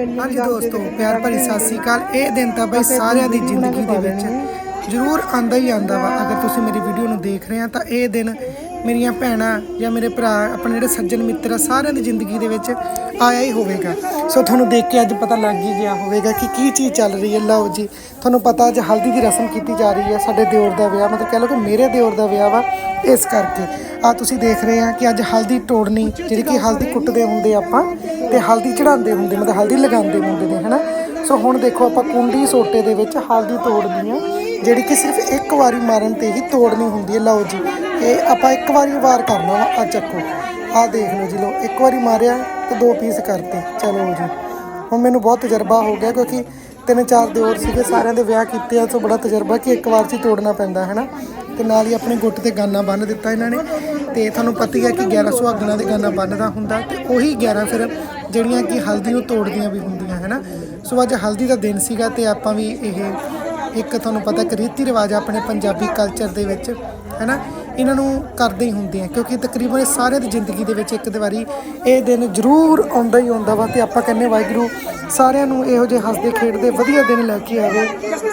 ਮੈਨੂੰ ਹਾਂਜੀ ਦੋਸਤੋ ਪਿਆਰ ਭਰੀ ਸਤਿ ਸ੍ਰੀ ਅਕਾਲ। ਇਹ ਦਿਨ ਤਾਂ ਬਈ ਸਾਰਿਆਂ ਦੀ ਜ਼ਿੰਦਗੀ ਦੇ ਵਿੱਚ ਜ਼ਰੂਰ ਆਂਦਾ ਹੀ ਆਂਦਾ ਵਾ। ਅਗਰ ਤੁਸੀਂ ਮੇਰੀ ਵੀਡੀਓ ਨੂੰ ਦੇਖ ਰਹੇ ਆ ਤਾਂ ਇਹ ਦਿਨ ਮੇਰੀਆਂ ਭੈਣਾਂ ਜਾਂ ਮੇਰੇ ਭਰਾ ਆਪਣੇ ਜਿਹੜੇ ਸੱਜਣ ਮਿੱਤਰ ਆ ਸਾਰਿਆਂ ਦੀ ਜ਼ਿੰਦਗੀ ਦੇ ਵਿੱਚ ਆਇਆ ਹੀ ਹੋਵੇਗਾ। ਸੋ ਤੁਹਾਨੂੰ ਦੇਖ ਕੇ ਅੱਜ ਪਤਾ ਲੱਗ ਹੀ ਗਿਆ ਹੋਵੇਗਾ ਕਿ ਕੀ ਚੀਜ਼ ਚੱਲ ਰਹੀ ਹੈ। ਲਓ ਜੀ ਤੁਹਾਨੂੰ ਪਤਾ ਅੱਜ ਹਲਦੀ ਦੀ ਰਸਮ ਕੀਤੀ ਜਾ ਰਹੀ ਹੈ ਸਾਡੇ ਦਿਓਰ ਦਾ ਵਿਆਹ ਮਤਲਬ ਕਹਿ ਲਓ ਕਿ ਮੇਰੇ ਦਿਓਰ ਦਾ ਵਿਆਹ ਵਾ ਇਸ ਕਰਕੇ। ਆ ਤੁਸੀਂ ਦੇਖ ਰਹੇ ਆ ਕਿ ਅੱਜ ਹਲਦੀ ਤੋੜਨੀ ਜਿਹੜੀ ਕਿ ਹਲਦੀ ਕੁੱਟਦੇ ਹੁੰਦੇ ਆਪਾਂ ਤੇ ਹਲਦੀ ਚੜਾਉਂਦੇ ਹੁੰਦੇ, ਮਤਲਬ ਹਲਦੀ ਲਗਾਉਂਦੇ ਹੁੰਦੇ ਨੇ, ਹਨਾ? ਸੋ ਹੁਣ ਦੇਖੋ ਆਪਾਂ ਕੁੰਡੀ ਸੋਟੇ ਦੇ ਵਿੱਚ ਹਲਦੀ ਤੋੜਨੀ ਆ, ਜਿਹੜੀ ਕਿ ਸਿਰਫ ਇੱਕ ਵਾਰੀ ਮਾਰਨ ਤੇ ਹੀ ਤੋੜਨੀ ਹੁੰਦੀ ਹੈ। ਲਓ ਜੀ, ਇਹ ਆਪਾਂ ਇੱਕ ਵਾਰੀ ਵਾਰ ਕਰਨਾ ਵਾ, ਆ ਚੱਕੋ। ਆ ਦੇਖ ਲਓ ਜੀ, ਲਓ, ਇੱਕ ਵਾਰੀ ਮਾਰਿਆ ਤੇ ਦੋ ਪੀਸ ਕਰਤੇ। ਚਲੋ ਜੀ, ਹੁਣ ਮੈਨੂੰ ਬਹੁਤ ਤਜਰਬਾ ਹੋ ਗਿਆ, ਕਿਉਂਕਿ ਤਿੰਨ ਚਾਰ ਦਿਓਰ ਸੀਗੇ, ਸਾਰਿਆਂ ਦੇ ਵਿਆਹ ਕੀਤੇ ਆ, ਸੋ ਬੜਾ ਤਜਰਬਾ ਕਿ ਇੱਕ ਵਾਰ 'ਚ ਤੋੜਨਾ ਪੈਂਦਾ ਹੈ ਨਾ ਤੇ ਨਾਲ ਹੀ ਆਪਣੇ ਗੁੱਟ ਤੇ ਗਾਨਾ ਬੰਨ ਦਿੱਤਾ ਇਹਨਾਂ ਨੇ। ਤੇ ਤੁਹਾਨੂੰ ਪਤਾ ਹੀ ਹੈ ਕਿ 11 ਸੁਹਾਗਣਾ ਦੇ ਗਾਨਾ ਬੰਨਦਾ ਹੁੰਦਾ, ਤੇ ਉਹੀ 11 ਫਿਰ ਜਿਹੜੀਆਂ ਕਿ ਹਲਦੀ ਨੂੰ ਤੋੜਦੀਆਂ ਵੀ ਹੁੰਦੀਆਂ ਹੈ ਨਾ ਸੋ ਅੱਜ ਹਲਦੀ ਦਾ ਦਿਨ ਸੀਗਾ ਤੇ ਆਪਾਂ ਵੀ ਇਹ ਇੱਕ ਤੁਹਾਨੂੰ ਪਤਾ ਕਿ ਰੀਤੀ ਰਿਵਾਜ ਆਪਣੇ ਪੰਜਾਬੀ ਕਲਚਰ ਦੇ ਵਿੱਚ ਹੈ ਨਾ ਇਹਨਾਂ ਨੂੰ ਕਰਦੇ ਹੀ ਹੁੰਦੇ ਆ, ਕਿਉਂਕਿ ਤਕਰੀਬਨ ਸਾਰਿਆਂ ਦੀ ਜ਼ਿੰਦਗੀ ਦੇ ਵਿੱਚ ਇੱਕ ਦੋ ਵਾਰੀ ਇਹ ਦਿਨ ਜ਼ਰੂਰ ਆਉਂਦਾ ਹੀ ਆਉਂਦਾ ਵਾ ਤੇ ਆਪਾਂ ਕਹਿੰਦੇ ਵਾਹਿਗੁਰੂ ਸਾਰਿਆਂ ਨੂੰ ਇਹੋ ਜਿਹੇ ਹੱਸਦੇ ਖੇਡਦੇ ਵਧੀਆ ਦਿਨ ਲੈ ਕੇ ਆਵੇ,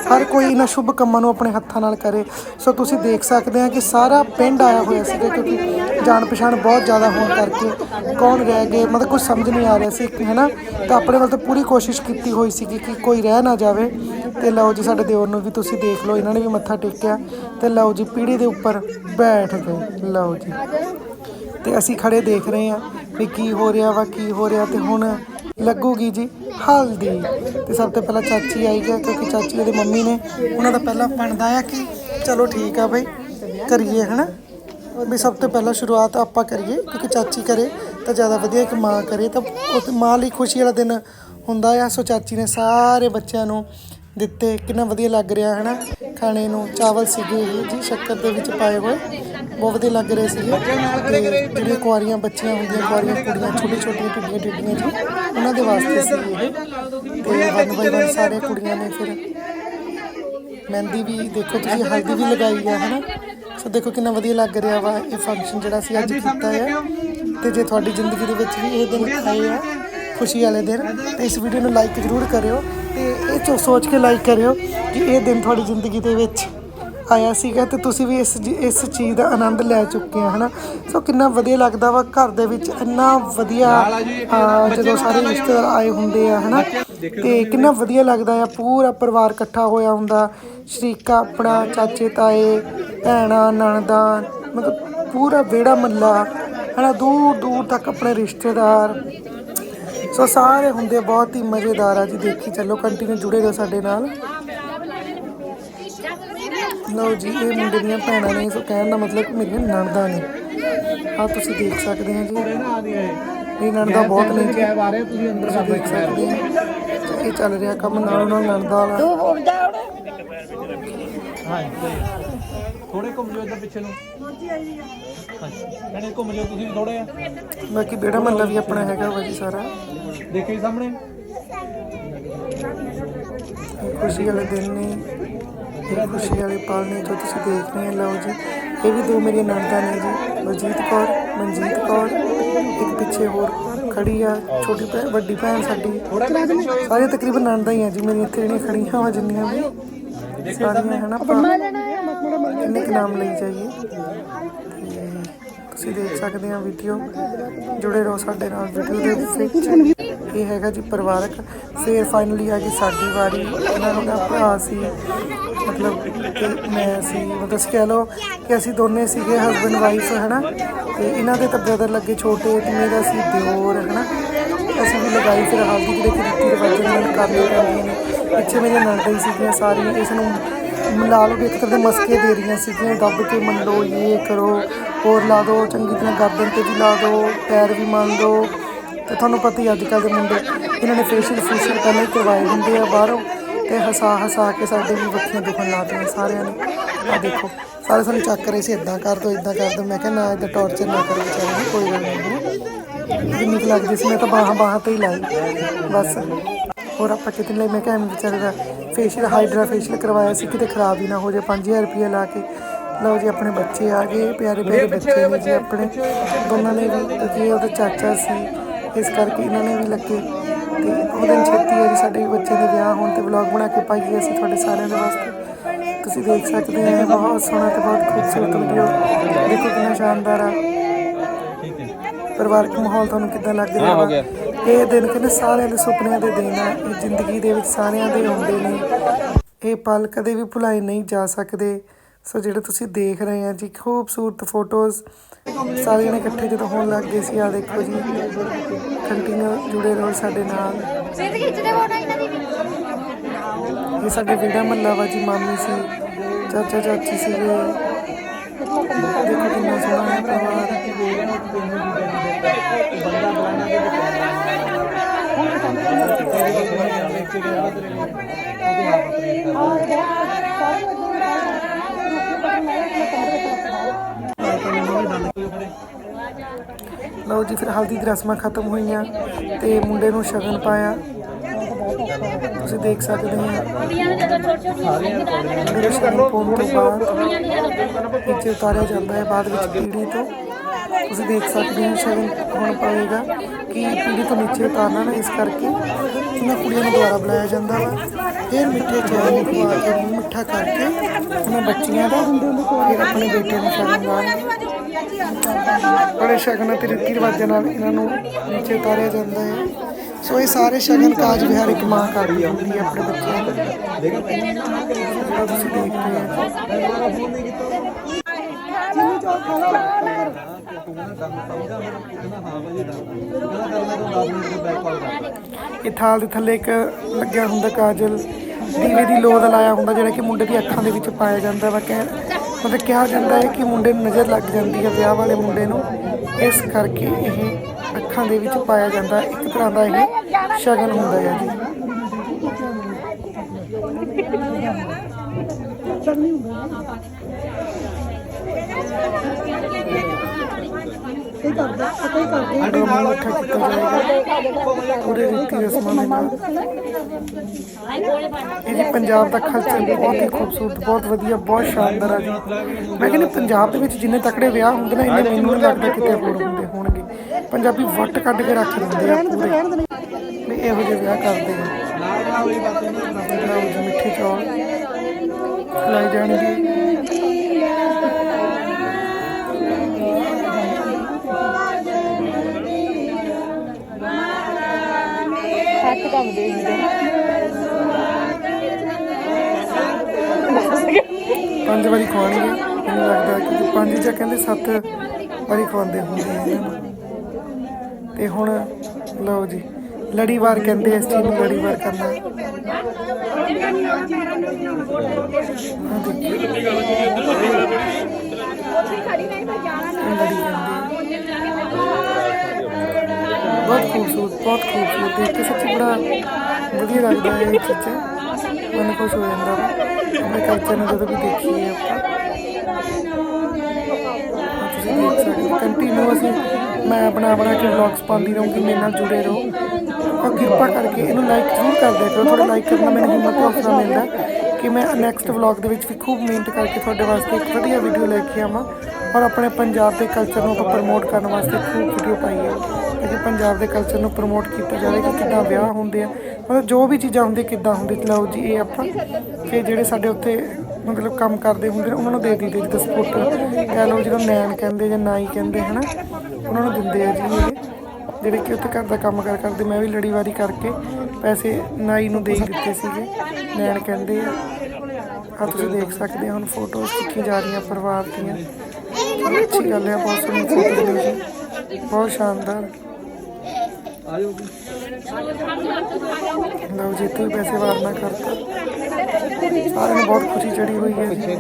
ਹਰ ਕੋਈ ਇਹਨਾਂ ਸ਼ੁਭ ਕੰਮਾਂ ਨੂੰ ਆਪਣੇ ਹੱਥਾਂ ਨਾਲ ਕਰੇ। ਸੋ ਤੁਸੀਂ ਦੇਖ ਸਕਦੇ ਆ ਕਿ ਸਾਰਾ ਪਿੰਡ ਆਇਆ ਹੋਇਆ ਸੀਗਾ ਕਿਉਂਕਿ ਜਾਣ ਪਛਾਣ ਬਹੁਤ ਜ਼ਿਆਦਾ ਹੋਣ ਕਰਕੇ ਕੌਣ ਰਹਿ ਗਏ, ਮਤਲਬ ਕੁਝ ਸਮਝ ਨਹੀਂ ਆ ਰਿਹਾ ਸੀ। ਹੈ ਨਾ ਤਾਂ ਆਪਣੇ ਵੱਲ ਤਾਂ ਪੂਰੀ ਕੋਸ਼ਿਸ਼ ਕੀਤੀ ਹੋਈ ਸੀਗੀ ਕਿ ਕੋਈ ਰਹਿ ਨਾ ਜਾਵੇ। ਤੇ ਲਓ ਜੀ, ਸਾਡੇ ਦਿਓਰ ਨੂੰ ਵੀ ਤੁਸੀਂ ਦੇਖ ਲਓ, ਇਹਨਾਂ ਨੇ ਵੀ ਮੱਥਾ ਟੇਕਿਆ। ਤੇ ਲਓ ਜੀ ਪੀੜੀ ਦੇ ਉੱਪਰ ਬੈਠ ਗਏ। ਲਓ ਜੀ। ਤੇ ਅਸੀਂ ਖੜੇ ਦੇਖ ਰਹੇ ਹਾਂ ਵੀ ਕੀ ਹੋ ਰਿਹਾ ਵਾ, ਕੀ ਹੋ ਰਿਹਾ। ਤੇ ਹੁਣ ਲੱਗੂਗੀ ਜੀ ਹਲਦੀ। ਤੇ ਸਭ ਤੋਂ ਪਹਿਲਾਂ ਚਾਚੀ ਆਈ ਗਿਆ ਕਿਉਂਕਿ ਚਾਚੀ ਉਹਦੇ ਮੰਮੀ ਨੇ, ਉਹਨਾਂ ਦਾ ਪਹਿਲਾਂ ਬਣਦਾ ਆ ਕਿ ਚਲੋ ਠੀਕ ਆ ਬਈ, ਕਰੀਏ, ਹਨਾ। ਵੀ ਸਭ ਤੋਂ ਪਹਿਲਾਂ ਸ਼ੁਰੂਆਤ ਆਪਾਂ ਕਰੀਏ, ਕਿਉਂਕਿ ਚਾਚੀ ਕਰੇ ਤਾਂ ਜ਼ਿਆਦਾ ਵਧੀਆ, ਇੱਕ ਮਾਂ ਕਰੇ ਤਾਂ ਉਹ ਮਾਂ ਲਈ ਖੁਸ਼ੀ ਵਾਲਾ ਦਿਨ ਹੁੰਦਾ ਆ। ਸੋ ਚਾਚੀ ਨੇ ਸਾਰੇ ਬੱਚਿਆਂ ਨੂੰ ਦਿੱਤੇ, ਕਿੰਨਾ ਵਧੀਆ ਲੱਗ ਰਿਹਾ ਹੈ ਨਾ ਖਾਣੇ ਨੂੰ, ਚਾਵਲ ਸੀਗੇ ਜੀ, ਸ਼ੱਕਰ ਦੇ ਵਿੱਚ ਪਾਏ ਹੋਏ। ਬਹੁਤ ਵਧੀਆ ਲੱਗ ਰਹੇ ਸੀਗੇ। ਜਿਹੜੀਆਂ ਕੁਆਰੀਆਂ, ਬੱਚੀਆਂ ਹੁੰਦੀਆਂ, ਕੁਆਰੀਆਂ, ਕੁੜੀਆਂ ਛੋਟੀ ਛੋਟੀਆਂ ਟਿੱਡੀਆਂ ਟਿੱਡੀਆਂ ਜੀ, ਉਹਨਾਂ ਦੇ ਵਾਸਤੇ ਸੀ ਇਹ। ਤੇ ਵਨ ਬਾਈ ਵਨ ਸਾਰੇ ਕੁੜੀਆਂ ਨੇ ਫਿਰ ਮਹਿੰਦੀ ਵੀ, ਦੇਖੋ ਤੁਸੀਂ, ਹਲਦੀ ਵੀ ਲਗਾਈ ਆ ਨਾ ਸੋ ਦੇਖੋ ਕਿੰਨਾ ਵਧੀਆ ਲੱਗ ਰਿਹਾ ਵਾ ਇਹ ਫੰਕਸ਼ਨ ਜਿਹੜਾ ਸੀ ਅੱਜ ਕੀਤਾ ਹੈ ਤੇ ਜੇ ਤੁਹਾਡੀ ਜ਼ਿੰਦਗੀ ਦੇ ਵਿੱਚ ਵੀ ਇਹ ਦਿਨ ਆਏ ਆ ਖੁਸ਼ੀ ਵਾਲੇ ਦਿਨ ਤੇ ਇਸ ਵੀਡੀਓ ਨੂੰ ਲਾਈਕ ਜ਼ਰੂਰ ਕਰਿਓ ਤੇ ਇਹ ਚੋ ਸੋਚ ਕੇ ਲਾਈਕ ਕਰਿਓ ਕਿ ਇਹ ਦਿਨ ਤੁਹਾਡੀ ਜ਼ਿੰਦਗੀ ਦੇ ਵਿੱਚ ਆਇਆ ਸੀਗਾ ਤੇ ਤੁਸੀਂ ਵੀ ਇਸ ਇਸ ਚੀਜ਼ ਦਾ ਆਨੰਦ ਲੈ ਚੁੱਕੇ ਆ ਹਨਾ? ਸੋ ਕਿੰਨਾ ਵਧੀਆ ਲੱਗਦਾ ਵਾ ਘਰ ਦੇ ਵਿੱਚ ਇੰਨਾ ਵਧੀਆ ਜਦੋਂ ਸਾਰੇ ਰਿਸ਼ਤੇਦਾਰ ਆਏ ਹੁੰਦੇ ਆ ਹਨਾ? ਤੇ ਕਿੰਨਾ ਵਧੀਆ ਲੱਗਦਾ ਆ ਪੂਰਾ ਪਰਿਵਾਰ ਇਕੱਠਾ ਹੋਇਆ ਹੁੰਦਾ। ਸ਼ਰੀਕਾ ਆਪਣਾ ਚਾਚੇ ਤਾਏ ਭੈਣਾਂ ਨਣਦਾਂ ਮਤਲਬ ਪੂਰਾ ਵਿਹੜਾ ਮੱਲਾ ਹਨਾ? ਦੂਰ ਦੂਰ ਤੱਕ ਆਪਣੇ ਰਿਸ਼ਤੇਦਾਰ। ਸੋ ਸਾਰੇ ਹੁੰਦੇ ਬਹੁਤ ਹੀ ਮਜ਼ੇਦਾਰ ਆ ਜੀ ਦੇਖੀ ਚੱਲੋ ਕੰਟੀਨਿਊ ਜੁੜੇ ਰਹੋ ਸਾਡੇ ਨਾਲ। ਲਓ ਜੀ ਇਹ ਮੁੰਡੇ ਦੀਆਂ ਭੈਣਾਂ ਨੇ ਸੋ ਕਹਿਣ ਦਾ ਮਤਲਬ ਕਿ ਮੇਰੀਆਂ ਨਣਦਾਂ ਨੇ। ਆ ਤੁਸੀਂ ਦੇਖ ਸਕਦੇ ਆ ਜੀ। ਇਹ ਨਣਦਾਂ ਬਹੁਤ ਨੇ ਜੀ। ਆ ਰਹੇ ਤੁਸੀਂ ਅੰਦਰ ਤੁਸੀਂ ਦੇਖ ਸਕਦੇ ਆ ਇਹ ਚੱਲ ਰਿਹਾ ਕੰਮ ਨਾਲ ਨਾਲ ਨਣਦਾਂ ਵਾਲਾ। ਥੋੜੇ ਘੁੰਮ ਜਾਓ ਇੱਧਰ ਪਿੱਛੇ ਨੂੰ। ਕਹਿੰਦੇ ਘੁੰਮ ਜਾਓ ਤੁਸੀਂ ਥੋੜੇ ਬਾਕੀ ਬੇੜਾ ਮੱਲਾ ਵੀ ਆਪਣਾ ਹੈਗਾ ਵਾ ਜੀ ਸਾਰਾ। ਦੇਖੋ ਜੀ ਸਾਹਮਣੇ। ਖੁਸ਼ੀ ਵਾਲੇ ਦਿਨ ਨੇ। ਇਹ ਖੁਸ਼ੀ ਵਾਲੇ ਪਲ ਨੇ ਜੋ ਤੁਸੀਂ ਦੇਖ ਰਹੇ ਹੋ ਲਓ ਜੀ ਇਹ ਵੀ ਦੋ ਮੇਰੀਆਂ ਨਣਦਾਂ ਨੇ ਜੀ ਬਲਜੀਤ ਕੌਰ ਮਨਜੀਤ ਕੌਰ ਇੱਕ ਪਿੱਛੇ ਹੋਰ ਖੜੀ ਆ ਛੋਟੀ ਭੈਣ ਵੱਡੀ ਭੈਣ ਸਾਡੀ। ਸਾਰੇ ਤਕਰੀਬਨ ਨਣਦਾਂ ਹੀ ਆ ਜੀ ਮੇਰੀਆਂ ਇੱਥੇ ਜਿਹੜੀਆਂ ਖੜੀਆਂ ਵਾ ਜਿੰਨੀਆਂ ਵੀ ਸਾਰੀਆਂ ਹਨਾ ਆਪਾਂ ਕਿੰਨੇ ਨਾਮ ਲਈ ਜਾਈਏ? ਤੁਸੀਂ ਦੇਖ ਸਕਦੇ ਆ ਵੀਡੀਓ ਜੁੜੇ ਰਹੋ ਸਾਡੇ ਨਾਲ ਵੀਡੀਓ ਦੇ ਵਿੱਚ ਇਹ ਹੈਗਾ ਜੀ ਪਰਿਵਾਰਕ। ਫਿਰ ਫਾਈਨਲੀ ਆ ਗਈ ਸਾਡੀ ਵਾਰੀ। ਇਹਨਾਂ ਦਾ ਭਰਾ ਸੀ, ਮਤਲਬ ਤੇ ਮੈਂ ਸੀ, ਮਤਲਬ ਕਹਿ ਲਓ ਕਿ ਅਸੀਂ ਦੋਨੇ ਸੀਗੇ ਹਸਬੰਡ ਵਾਈਫ ਹਨਾ? ਤੇ ਇਹਨਾਂ ਦੇ ਤਾਂ ਬ੍ਰਦਰ ਲੱਗੇ ਛੋਟੇ ਤੇ ਮੇਰਾ ਸੀ ਦਿਓਰ, ਹਨਾ? ਅਸੀਂ ਵੀ ਲਗਾਈ, ਫਿਰ ਹਲਦੀ ਜਿਹੜੇ ਕਿ ਰੀਤੀ ਰਿਵਾਜਾਂ ਨਾਲ ਕਰਨੀ ਪੈਂਦੀਆਂ ਨੇ। ਪਿੱਛੇ ਮੇਰੀਆਂ ਨਣਦਾਂ ਸੀਗੀਆਂ ਸਾਰੀਆਂ, ਇਸ ਨੂੰ ਮਿਲਾ ਲਓ ਇੱਕ ਤਰ੍ਹਾਂ ਦੇ ਮਸਕੇ ਦੇ ਰਹੀਆਂ ਸੀਗੀਆਂ, ਦੱਬ ਕੇ ਮੰਡੋ ਇਹ ਕਰੋ ਹੋਰ ਲਾ ਦਿਓ ਚੰਗੀ ਤਰ੍ਹਾਂ ਗਰਦਨ ਤੇ ਵੀ ਲਾ ਦਿਓ ਪੈਰ ਵੀ ਮੰਨ ਦਿਓ ਤੇ ਤੁਹਾਨੂੰ ਪਤਾ ਹੀ ਅੱਜ ਕੱਲ੍ਹ ਦੇ ਮੁੰਡੇ, ਇਹਨਾਂ ਨੇ ਫੇਸ਼ੀਅਲ ਫੇਸ਼ੀਅਲ ਪਹਿਲਾਂ ਹੀ ਕਰਵਾਏ ਹੁੰਦੇ ਆ ਬਾਹਰੋਂ ਤੇ ਹਸਾ ਹਸਾ ਕੇ ਸਾਡੇ ਵੀ ਵੱਖੀਆਂ ਦੁਖਣ ਲਾਤੀਆਂ ਸਾਰਿਆਂ ਨੇ। ਆ ਦੇਖੋ, ਸਾਰੇ ਸਾਨੂੰ ਚੱਕ ਰਹੇ ਸੀ ਇਦਾਂ ਕਰ ਦੋ ਇਦਾਂ ਕਰ ਦੋ। ਮੈਂ ਕਿਹਾ ਨਾ ਇਦਾਂ ਟੌਰਚਰ ਨਾ ਕਰੋ ਚਾਹੀਦੀ ਕੋਈ ਗੱਲ ਨਹੀਂ ਜਿੰਨੀ ਕੁ ਲੱਗਦੀ ਸੀ, ਮੈਂ ਤਾਂ ਬਾਹਾਂ ਬਾਹਾਂ ਤੇ ਹੀ ਲਾਈ। ਬਸ। ਹੋਰ ਆਪਾਂ ਕਿਤੇ ਲਈ ਮੈਂ ਕਿਹਾ ਐਵੇਂ ਵਿਚਾਰੇ ਦਾ ਫੇਸ਼ੀਅਲ ਹਾਈਡਰਾ ਫੇਸ਼ੀਅਲ ਕਰਵਾਇਆ ਸੀ, ਕਿਤੇ ਖਰਾਬ ਹੀ ਨਾ ਹੋ ਜਾਏ 5000 ਰੁਪਏ ਲਾ ਕੇ। ਲਓ ਜੀ ਆਪਣੇ ਬੱਚੇ ਆ ਗਏ ਪਿਆਰੇ ਪਿਆਰੇ ਬੱਚੇ ਨੇ ਜੀ ਆਪਣੇ ਦੋਨਾਂ ਨੇ ਵੀ ਇਹ ਉਹਦਾ ਚਾਚਾ ਸੀ ਇਸ ਕਰਕੇ ਇਹਨਾਂ ਨੇ ਵੀ ਲੱਗੇ। ਤੇ ਉਹ ਦਿਨ ਛੇਤੀ ਹੈ ਜੀ ਸਾਡੇ ਬੱਚੇ ਦੇ ਵਿਆਹ ਹੋਣ ਤੇ ਵਲੌਗ ਬਣਾ ਕੇ ਪਾਈਏ ਅਸੀਂ ਤੁਹਾਡੇ ਸਾਰਿਆਂ ਦੇ ਵਾਸਤੇ। ਤੁਸੀਂ ਦੇਖ ਸਕਦੇ ਹੋ ਬਹੁਤ ਸੋਹਣਾ ਤੇ ਬਹੁਤ ਖੂਬਸੂਰਤ ਵੀਡੀਓ ਦੇਖੋ ਕਿੰਨਾ ਸ਼ਾਨਦਾਰ ਆ। ਠੀਕ ਹੈ। ਪਰਿਵਾਰਕ ਮਾਹੌਲ ਤੁਹਾਨੂੰ ਕਿੱਦਾਂ ਲੱਗ ਰਿਹਾ ਵਾ? ਇਹ ਦਿਨ ਕਹਿੰਦੇ ਸਾਰਿਆਂ ਦੇ ਸੁਪਨਿਆਂ ਦੇ ਦਿਨ ਆ ਇਹ ਜ਼ਿੰਦਗੀ ਦੇ ਵਿੱਚ ਸਾਰਿਆਂ ਦੇ ਹੁੰਦੇ ਨੇ। ਇਹ ਪਲ ਕਦੇ ਵੀ ਭੁਲਾਏ ਨਹੀਂ ਜਾ ਸਕਦੇ। ਸੋ ਜਿਹੜੇ ਤੁਸੀਂ ਦੇਖ ਰਹੇ ਆ ਜੀ, ਖੂਬਸੂਰਤ ਫੋਟੋਜ਼ ਸਾਰੇ ਜਣੇ ਇਕੱਠੇ ਜਦੋਂ ਹੋਣ ਲੱਗ ਗਏ ਸੀ ਆ ਦੇਖੋ ਜੀ ਕੰਟੀਨਿਊ ਜੁੜੇ ਰਹੋ ਸਾਡੇ ਨਾਲ। ਇਹ ਸਾਡੇ ਵੀੜਾ ਮੱਲਾ ਵਾ ਜੀ, ਮਾਮੀ ਸੀ, ਚਾਚਾ ਚਾਚੀ ਸੀਗੇ। ਦੇਖੋ ਕਿੰਨਾ ਸੋਹਣਾ ਹੈ ਪਰਿਵਾਰ। ਲਓ ਜੀ, ਫਿਰ ਹਲਦੀ ਦੀ ਰਸਮਾਂ ਖਤਮ ਹੋਈਆਂ ਤੇ ਮੁੰਡੇ ਨੂੰ ਸ਼ਗਨ ਪਾਇਆ। ਤੁਸੀਂ ਦੇਖ ਸਕਦੇ ਹੋ। ਮੇਰੇ ਸ਼ਗਨ ਪਾਉਣ ਤੋਂ ਬਾਅਦ ਕੁੜੀਆਂ ਨੀਚੇ ਉਤਾਰਿਆ ਜਾਂਦਾ ਹੈ, ਬਾਅਦ ਵਿੱਚ ਪੀੜੀ ਤੋਂ। ਤੁਸੀਂ ਦੇਖ ਸਕਦੇ ਹੋ, ਸ਼ਗਨ ਹੁਣ ਪਾਏਗਾ, ਕਿ ਪੀੜੀ ਤੋਂ ਨੀਚੇ ਉਤਾਰਨਾ ਨਾ, ਇਸ ਕਰਕੇ ਇਹਨਾਂ ਕੁੜੀਆਂ ਨੂੰ ਦੁਬਾਰਾ ਬੁਲਾਇਆ ਜਾਂਦਾ ਵਾ। ਫਿਰ ਮਿੱਠੇ ਚੌਲ ਖਵਾ ਕੇ, ਮੂੰਹ ਮਿੱਠਾ ਕਰਕੇ ਉਹਨਾਂ ਬੱਚੀਆਂ ਦਾ, ਫਿਰ ਆਪਣੇ ਬੇਟੇ ਨੂੰ ਸ਼ਗਨ ਲਾਉਣ ਬੜੇ ਸ਼ਗਨ ਅਤੇ ਰੀਤੀ ਰਿਵਾਜਾਂ ਨਾਲ ਇਹਨਾਂ ਨੂੰ ਨੀਚੇ ਉਤਾਰਿਆ ਜਾਂਦਾ ਹੈ। ਸੋ ਇਹ ਸਾਰੇ ਸ਼ਗਨ ਕਾਜ ਵਿਹਾਰ ਇੱਕ ਮਾਂ ਕਰਦੀ ਹੁੰਦੀ ਹੈ ਆਪਣੇ ਬੱਚਿਆਂ ਦਾ ਜਿਹੜਾ ਤੁਸੀਂ ਦੇਖ ਰਹੇ ਇਹ ਥਾਲ ਦੇ ਥੱਲੇ ਇੱਕ ਲੱਗਿਆ ਹੁੰਦਾ ਕਾਜਲ। ਦੀਵੇ ਦੀ ਲੋਦ ਲਾਇਆ ਹੁੰਦਾ ਜਿਹੜਾ ਕਿ ਮੁੰਡੇ ਦੀ ਅੱਖਾਂ ਦੇ ਵਿੱਚ ਪਾਇਆ ਜਾਂਦਾ ਵਾ। ਕਹਿ ਮਤਲਬ ਕਿਹਾ ਜਾਂਦਾ ਹੈ ਕਿ ਮੁੰਡੇ ਨੂੰ ਨਜ਼ਰ ਲੱਗ ਜਾਂਦੀ ਹੈ ਵਿਆਹ ਵਾਲੇ ਮੁੰਡੇ ਨੂੰ। ਇਸ ਕਰਕੇ ਇਹ ਅੱਖਾਂ ਦੇ ਵਿੱਚ ਪਾਇਆ ਜਾਂਦਾ। ਇੱਕ ਤਰ੍ਹਾਂ ਦਾ ਇਹ ਸ਼ਗਨ ਹੁੰਦਾ ਹੈ ਜੀ। ਅਗਰ ਮੂੰਹ ਮਿੱਠਾ ਕੀਤਾ ਜਾਏਗਾ ਪੂਰੇ ਰੀਤੀ ਰਸਮਾਂ ਦੇ ਨਾਲ। ਇਹ ਜੀ ਪੰਜਾਬ ਦਾ ਕਲਚਰ ਬਹੁਤ ਹੀ ਖੂਬਸੂਰਤ, ਬਹੁਤ ਵਧੀਆ, ਬਹੁਤ ਸ਼ਾਨਦਾਰ ਆ ਜੀ। ਮੈਂ ਕਹਿੰਦੀ ਪੰਜਾਬ ਦੇ ਵਿੱਚ ਜਿੰਨੇ ਤਕੜੇ ਵਿਆਹ ਹੁੰਦੇ ਨੇ, ਇੰਨੇ ਮੈਨੂੰ ਨਹੀਂ ਲੱਗਦਾ ਕਿਤੇ ਹੋਰ ਹੁੰਦੇ ਹੋਣਗੇ। ਪੰਜਾਬੀ ਵੱਟ ਕੱਢ ਕੇ ਰੱਖ ਦਿੰਦੇ ਆ ਪੂਰੇ। ਵੀ ਇਹੋ ਜਿਹੇ ਵਿਆਹ ਕਰਦੇ ਆ ਮਿੱਠੇ ਚੌਲ। ਖਿਲਾਏ ਜਾਣਗੇ। ਕੰਮ ਦੇ ਪੰਜ ਵਾਰੀ ਖਵਾਉਣਗੇ। ਮੈਨੂੰ ਲੱਗਦਾ ਕਿ ਪੰਜ ਜਾਂ ਕਹਿੰਦੇ ਸੱਤ ਵਾਰੀ ਖਵਾਉਂਦੇ ਹੁੰਦੇ ਆ ਇਹਨਾਂ ਨੂੰ। ਤੇ ਹੁਣ ਲਓ ਜੀ, ਲੜੀਵਾਰ ਕਹਿੰਦੇ ਇਸ ਚੀਜ਼ ਨੂੰ, ਲੜੀਵਾਰ ਕਰਨਾ। ਲੜੀ ਕਹਿੰਦੇ ਆ। ਬਹੁਤ ਖੂਬਸੂਰਤ ਬਹੁਤ ਖੂਬਸੂਰਤ। ਦੇਖ ਕੇ ਸੱਚੀ ਬੜਾ ਵਧੀਆ ਲੱਗਦਾ ਹੈ ਇਹ ਚੀਜ਼ਾਂ। ਮਨ ਖੁਸ਼ ਹੋ ਜਾਂਦਾ ਵਾ। ਆਪਣੇ ਕਲਚਰ ਨੂੰ ਜਦੋਂ ਵੀ ਦੇਖੀਏ ਆਪਾਂ ਤੁਸੀਂ ਦੇਖ ਸਕਦੇ ਕੰਟੀਨਿਊ ਅਸੀਂ ਮੈਂ ਆਪਣਾ ਬਣਾ ਕੇ ਵਲੌਗਸ ਪਾਉਂਦੀ ਰਹੂੰਗੀ ਮੇਰੇ ਨਾਲ ਜੁੜੇ ਰਹੋ। ਔਰ ਕਿਰਪਾ ਕਰਕੇ ਇਹਨੂੰ ਲਾਈਕ ਜ਼ਰੂਰ ਕਰ ਦਿਆ ਕਰੋ ਤੁਹਾਡਾ ਲਾਈਕ ਕਰਨਾ ਮੈਨੂੰ ਹਿੰਮਤ ਤੇ ਹੌਸਲਾ ਮਿਲਦਾ ਕਿ ਮੈਂ ਨੈਕਸਟ ਵਲੌਗ ਦੇ ਵਿੱਚ ਵੀ ਖੂਬ ਮਿਹਨਤ ਕਰਕੇ ਤੁਹਾਡੇ ਵਾਸਤੇ ਇੱਕ ਵਧੀਆ ਵੀਡੀਓ ਲੈ ਕੇ ਆਵਾਂ ਔਰ ਆਪਣੇ ਪੰਜਾਬ ਦੇ ਕਲਚਰ ਨੂੰ ਪ੍ਰਮੋਟ ਕਰਨ ਵਾਸਤੇ ਖੂਬ ਵੀਡੀਓ ਪਾਈ ਹੈ। ਕਿ ਪੰਜਾਬ ਦੇ ਕਲਚਰ ਨੂੰ ਪ੍ਰਮੋਟ ਕੀਤਾ ਜਾਵੇ ਕਿ ਕਿੱਦਾਂ ਵਿਆਹ ਹੁੰਦੇ ਆ। ਮਤਲਬ ਜੋ ਵੀ ਚੀਜ਼ਾਂ ਹੁੰਦੀਆਂ, ਕਿੱਦਾਂ ਹੁੰਦੀ ਲਓ ਜੀ, ਇਹ ਆਪਾਂ ਕਿ ਜਿਹੜੇ ਸਾਡੇ ਉੱਥੇ ਮਤਲਬ ਕੰਮ ਕਰਦੇ ਹੁੰਦੇ ਨੇ, ਉਹਨਾਂ ਨੂੰ ਦੇ ਦਈਦੇ ਜਿੱਦਾਂ ਸਪੋਰਟ ਕਹਿ ਲਓ, ਜਿਹਨੂੰ ਨੈਣ ਕਹਿੰਦੇ ਜਾਂ ਨਾਈ ਕਹਿੰਦੇ, ਹਨਾ? ਉਹਨਾਂ ਨੂੰ ਦਿੰਦੇ ਆ ਜੀ ਇਹ। ਜਿਹੜੇ ਕਿ ਉੱਥੇ ਘਰ ਦਾ ਕੰਮ ਕਰ ਕਰਦੇ, ਮੈਂ ਵੀ ਲੜੀਵਾਰੀ ਕਰਕੇ ਪੈਸੇ ਨਾਈ ਨੂੰ ਦੇ ਦਿੱਤੇ ਸੀਗੇ। ਨੈਣ ਕਹਿੰਦੇ ਆ। ਆ ਤੁਸੀਂ ਦੇਖ ਸਕਦੇ ਹੋ ਹੁਣ ਫੋਟੋਜ਼ ਖਿੱਚੀ ਜਾ ਰਹੀਆਂ ਪਰਿਵਾਰ ਦੀਆਂ। ਅੱਛੀ ਗੱਲ ਹੈ ਬਹੁਤ ਸੋਹਣੀ ਫੋਟੋ ਜੀ। ਬਹੁਤ ਸ਼ਾਨਦਾਰ। ਲਓ ਜੀ ਤੂੰ ਪੈਸੇ ਵਾਰਨਾ ਕਰਤਾ। ਸਾਰਿਆਂ ਨੂੰ ਬਹੁਤ ਖੁਸ਼ੀ ਚੜੀ ਹੋਈ ਹੈ ਜੀ।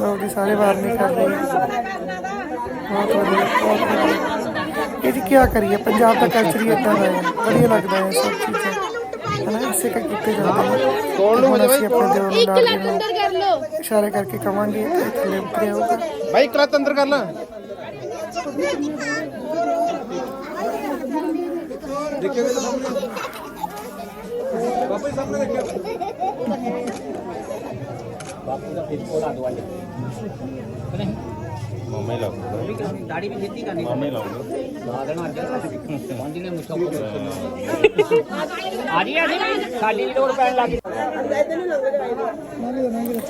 ਲਓ ਜੀ ਸਾਰੇ ਵਾਰਨੇ ਕਰ ਰਹੇ ਆ ਬਹੁਤ ਵਧੀਆ ਬਹੁਤ ਵਧੀਆ। ਇਹ ਜੀ ਕੀ ਕਰੀਏ ਪੰਜਾਬ ਦਾ ਕਲਚਰ ਹੀ ਇਦਾਂ ਦਾ ਹੈ। ਵਧੀਆ ਲੱਗਦਾ ਹੈ ਸਭ ਚੀਜ਼ਾਂ। ਹਨਾ ਇਸੇ ਕਰਕੇ ਕੀਤੇ ਜਾਂਦੇ ਨੇ। ਕੋਲ ਨੂੰ ਹੋ ਜਾਵੇ ਆਪਣੇ ਦਿਲ ਨੂੰ ਨਾਲ ਦੇ ਨੂੰ ਅੰਦਰ ਕਰ ਲੋ ਇਸ਼ਾਰੇ ਕਰਕੇ ਕਵਾਂਗੇ ਤੇ ਥੱਲੇ ਉਤਰਿਆ ਹੋਊਗਾ ਭਾਈ ਇੱਕ ਰਾਤ ਅੰਦਰ ਕਰ ਲਾ ਦੇਖਿਓ ਇਹਦੇ ਸਾਹਮਣੇ ਬਾਬਾ ਜੀ ਸਾਹਮਣੇ ਦੇਖਿਓ ਬਾਪੂ ਦਾ ਫਿਰ ਕੋਲਾ ਦਵਾਈ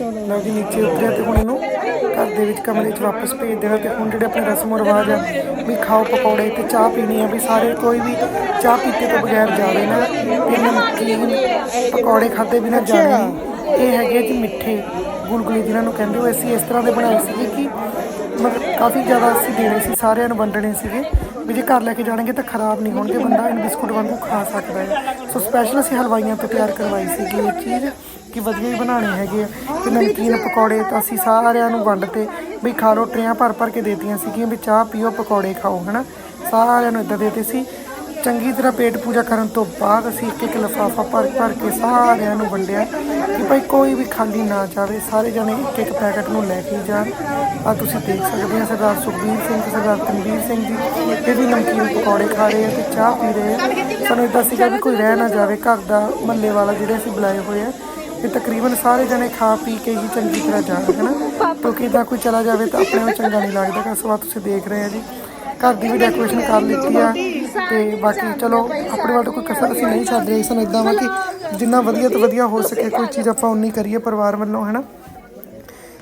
ਲਓ ਜੀ, ਨੀਚੇ ਉਤਰਿਆ ਤੇ ਹੁਣ ਇਹਨੂੰ ਘਰ ਦੇ ਵਿੱਚ ਕਮਰੇ 'ਚ ਵਾਪਸ ਭੇਜ ਦੇਣਾ ਤੇ ਹੁਣ ਜਿਹੜੇ ਆਪਣੇ ਰਸਮੋ ਰਿਵਾਜ ਆ, ਵੀ ਖਾਓ, ਪਕੌੜੇ ਤੇ ਚਾਹ ਪੀਣੀ ਆ, ਵੀ ਸਾਰੇ ਕੋਈ ਵੀ ਚਾਹ ਪੀਤੇ ਤੋਂ ਬਗੈਰ ਜਾਵੇ ਨਾ ਤੇ ਨਮਕੀਨ, ਪਕੌੜੇ ਖਾਦੇ ਬਿਨਾਂ ਜਾਵੇ ਇਹ ਹੈਗੇ ਜੀ ਮਿੱਠੇ, ਗੁਲਗੁਲੇ ਜਿਨ੍ਹਾਂ ਨੂੰ ਕਹਿੰਦੇ ਹੋ। ਅਸੀਂ ਇਸ ਤਰ੍ਹਾਂ ਦੇ ਬਣਾਏ ਸੀਗੇ ਕਿ ਮਤਲਬ ਕਾਫੀ ਜ਼ਿਆਦਾ ਅਸੀਂ ਦੇਣੇ ਸੀ, ਸਾਰਿਆਂ ਨੂੰ ਵੰਡਣੇ ਸੀਗੇ। ਵੀ ਜੇ ਘਰ ਲੈ ਕੇ ਜਾਣਗੇ ਤਾਂ ਖਰਾਬ ਨਹੀਂ ਹੋਣਗੇ, ਬੰਦਾ ਇਹਨੂੰ ਬਿਸਕੁਟ ਵਾਂਗੂ ਖਾ ਸਕਦਾ ਹੈ। ਸੋ ਸਪੈਸ਼ਲ ਅਸੀਂ ਹਲਵਾਈਆਂ ਤੋਂ ਤਿਆਰ ਕਰਵਾਈ ਸੀਗੀ ਇਹ ਚੀਜ਼ ਕਿ ਵਧੀਆ ਹੀ ਬਣਾਉਣੇ ਹੈਗੇ ਆ। ਤੇ ਨਮਕੀਨ ਪਕੌੜੇ ਤਾਂ ਅਸੀਂ ਸਾਰਿਆਂ ਨੂੰ ਵੰਡ ਵੰਡਤੇ ਵੀ ਖਾ ਲਓ ਟਰੇਆਂ ਭਰ ਭਰ ਕੇ ਦੇਤੀਆਂ ਸੀਗੀਆਂ ਵੀ ਚਾਹ ਪੀਓ, ਪਕੌੜੇ ਖਾਓ, ਹਨਾ? ਸਾਰਿਆਂ ਨੂੰ ਇਦਾਂ ਦੇਤੇ ਸੀ। ਚੰਗੀ ਤਰ੍ਹਾਂ ਪੇਟ ਪੂਜਾ ਕਰਨ ਤੋਂ ਬਾਅਦ ਅਸੀਂ ਇੱਕ ਇੱਕ ਲਿਫਾਫਾ ਭਰ ਭਰ ਕੇ ਸਾਰਿਆਂ ਨੂੰ ਵੰਡਿਆ ਕਿ ਭਾਈ ਕੋਈ ਵੀ ਖਾਲੀ ਨਾ ਜਾਵੇ, ਸਾਰੇ ਜਣੇ ਇੱਕ ਇੱਕ ਪੈਕਟ ਨੂੰ ਲੈ ਕੇ ਜਾਣ। ਆ ਤੁਸੀਂ ਦੇਖ ਸਕਦੇ ਆ ਸਰਦਾਰ ਸੁਖਬੀਰ ਸਿੰਘ, ਸਰਦਾਰ ਤਨਵੀਰ ਸਿੰਘ ਜੀ, ਇਹ ਵੀ ਨਮਕੀਨ ਪਕੌੜੇ ਖਾ ਰਹੇ ਆ ਤੇ ਚਾਹ ਪੀ ਰਹੇ ਆ। ਸਾਨੂੰ ਇਦਾਂ ਸੀਗਾ ਵੀ ਕੋਈ ਰਹਿ ਨਾ ਜਾਵੇ, ਘਰ ਦਾ ਮਹੱਲੇ ਵਾਲਾ ਜਿਹੜੇ ਅਸੀਂ ਬੁਲਾਏ ਹੋਏ ਆ, ਇਹ ਤਕਰੀਬਨ ਸਾਰੇ ਜਣੇ ਖਾ ਪੀ ਕੇ ਹੀ ਚੰਗੀ ਤਰ੍ਹਾਂ ਜਾਣ ਹਨਾ ਕਿਉਂਕਿ ਇਦਾਂ ਕੋਈ ਚਲਾ ਜਾਵੇ ਤਾਂ ਆਪਣੇ ਨੂੰ ਚੰਗਾ ਨਹੀਂ ਲੱਗਦਾ ਕਿ ਸਵਾ ਤੁਸੀਂ ਦੇਖ ਰਹੇ ਆ ਜੀ। ਘਰ ਦੀ ਵੀ ਡੈਕੋਰੇਸ਼ਨ ਕਰ ਲਿੱਤੀ ਆ। ਤੇ ਬਾਕੀ ਚਲੋ, ਆਪਣੇ ਵੱਲ ਕੋਈ ਕਸਰ ਅਸੀਂ ਨਹੀਂ ਛੱਡ ਰਹੇ, ਸਾਨੂੰ ਇਦਾਂ ਵਾ ਕਿ ਜਿੰਨਾ ਵਧੀਆ ਤੋਂ ਵਧੀਆ ਹੋ ਸਕੇ, ਕੋਈ ਚੀਜ਼ ਆਪਾਂ ਉਨੀ ਕਰੀਏ ਪਰਿਵਾਰ ਵੱਲੋਂ, ਹਨਾ?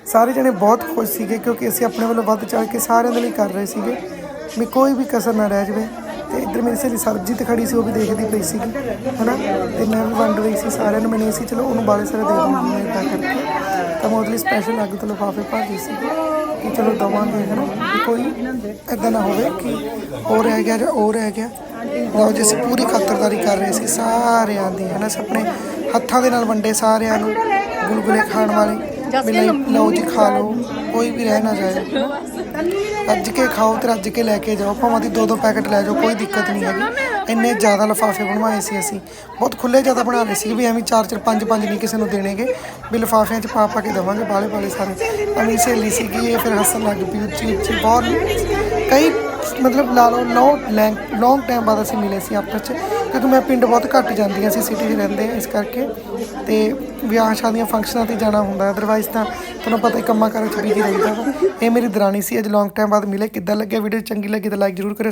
ਸਾਰੇ ਜਣੇ ਬਹੁਤ ਖੁਸ਼ ਸੀਗੇ ਕਿਉਂਕਿ ਅਸੀਂ ਆਪਣੇ ਵੱਲੋਂ ਵੱਧ ਚੜ ਕੇ ਸਾਰਿਆਂ ਦੇ ਲਈ ਕਰ ਰਹੇ ਸੀਗੇ। ਵੀ ਕੋਈ ਵੀ ਕਸਰ ਨਾ ਰਹਿ ਜਾਵੇ। ਤੇ ਇੱਧਰ ਮੇਰੀ ਸਹੇਲੀ ਸਰਬਜੀਤ ਖੜੀ ਸੀ, ਉਹ ਵੀ ਦੇਖਦੀ ਪਈ ਸੀਗੀ, ਹਨਾ? ਤੇ ਮੈਂ ਵੀ ਵੰਡ ਰਹੀ ਸੀ ਸਾਰਿਆਂ ਨੂੰ, ਮੈਨੂੰ ਸੀ ਚਲੋ ਉਹਨੂੰ ਬਾਲੇ ਸਾਰੇ ਦੇ ਦੂੰਗੀ ਮੈਂ ਇੱਦਾਂ ਕਰਕੇ। ਤਾਂ ਮੈਂ ਉਹਦੇ ਲਈ ਸਪੈਸ਼ਲ ਅੱਗ ਤੋਂ ਲਿਫਾਫੇ ਭਰ ਰਹੀ ਸੀ ਕਿ ਚਲੋ ਦਵਾਂਗੇ ਹਨਾ ਵੀ ਕੋਈ ਐਦਾਂ ਨਾ ਹੋਵੇ ਕਿ ਉਹ ਰਹਿ ਗਿਆ ਜਾਂ ਉਹ ਰਹਿ ਗਿਆ। ਲਓ ਜੀ, ਅਸੀਂ ਪੂਰੀ ਖਾਤਰਦਾਰੀ ਕਰ ਰਹੇ ਸੀ ਸਾਰਿਆਂ ਦੀ ਹੈ ਨਾ ਅਸੀਂ ਆਪਣੇ ਹੱਥਾਂ ਦੇ ਨਾਲ ਵੰਡੇ ਸਾਰਿਆਂ ਨੂੰ ਗੁਲਗੁਲੇ ਖਾਣ ਵਾਲੇ। ਵੀ ਲਈ ਲਓ ਜੀ, ਖਾ ਲਓ, ਕੋਈ ਵੀ ਰਹਿ ਨਾ ਜਾਏ। ਰੱਜ ਕੇ ਖਾਓ ਤੇ ਰੱਜ ਕੇ ਲੈ ਕੇ ਜਾਓ, ਭਾਵੇਂ ਦੀ ਦੋ ਦੋ ਪੈਕਟ ਲੈ ਜਾਓ, ਕੋਈ ਦਿੱਕਤ ਨਹੀਂ ਹੈਗੀ। ਇੰਨੇ ਜ਼ਿਆਦਾ ਲਿਫਾਫੇ ਬਣਵਾਏ ਸੀ ਅਸੀਂ। ਬਹੁਤ ਖੁੱਲੇ ਜ਼ਿਆਦਾ ਬਣਾ ਲਏ ਸੀ ਵੀ ਐਵੇਂ ਚਾਰ ਚਾਰ, ਪੰਜ ਪੰਜ ਨਹੀਂ ਕਿਸੇ ਨੂੰ ਦੇਣਗੇ। ਵੀ ਲਿਫਾਫਿਆਂ 'ਚ ਪਾ ਪਾ ਕੇ ਦੇਵਾਂਗੇ, ਬਾਲੇ ਬਾਲੇ ਸਾਰੇ। ਅਮੀ ਸਹੇਲੀ ਸੀਗੀ, ਇਹ ਫਿਰ ਹੱਸਣ ਲੱਗ ਪਈ ਉੱਚੀ ਉੱਚੀ, ਬਹੁਤ ਕਈ ਮਤਲਬ ਲਾ ਲਓ, ਲੌ ਲੌਂਗ ਟਾਈਮ ਬਾਅਦ ਅਸੀਂ ਮਿਲੇ ਸੀ ਆਪਸ 'ਚ। ਕਿਉਂਕਿ ਮੈਂ ਪਿੰਡ ਬਹੁਤ ਘੱਟ ਜਾਂਦੀ ਹਾਂ, ਅਸੀਂ ਸਿਟੀ 'ਚ ਰਹਿੰਦੇ ਹਾਂ ਇਸ ਕਰਕੇ। ਤੇ ਵਿਆਹ ਸ਼ਾਦੀਆਂ ਫੰਕਸ਼ਨਾਂ ਤੇ ਜਾਣਾ ਹੁੰਦਾ ਅਦਰਵਾਈਜ਼ ਤਾਂ ਤੁਹਾਨੂੰ ਪਤਾ ਹੀ ਕੰਮਾਂ ਕਾਰਾਂ 'ਚ ਬਿਜ਼ੀ ਰਹੀਦਾ ਵਾ। ਇਹ ਮੇਰੀ ਦਰਾਣੀ ਸੀ, ਅੱਜ ਲੌਂਗ ਟਾਈਮ ਬਾਅਦ ਮਿਲੇ, ਕਿੱਦਾਂ ਲੱਗਿਆ ਵੀਡੀਓ ਚੰਗੀ ਲੱਗੀ ਤਾਂ ਲਾਈਕ ਜ਼ਰੂਰ ਕਰਿਓ।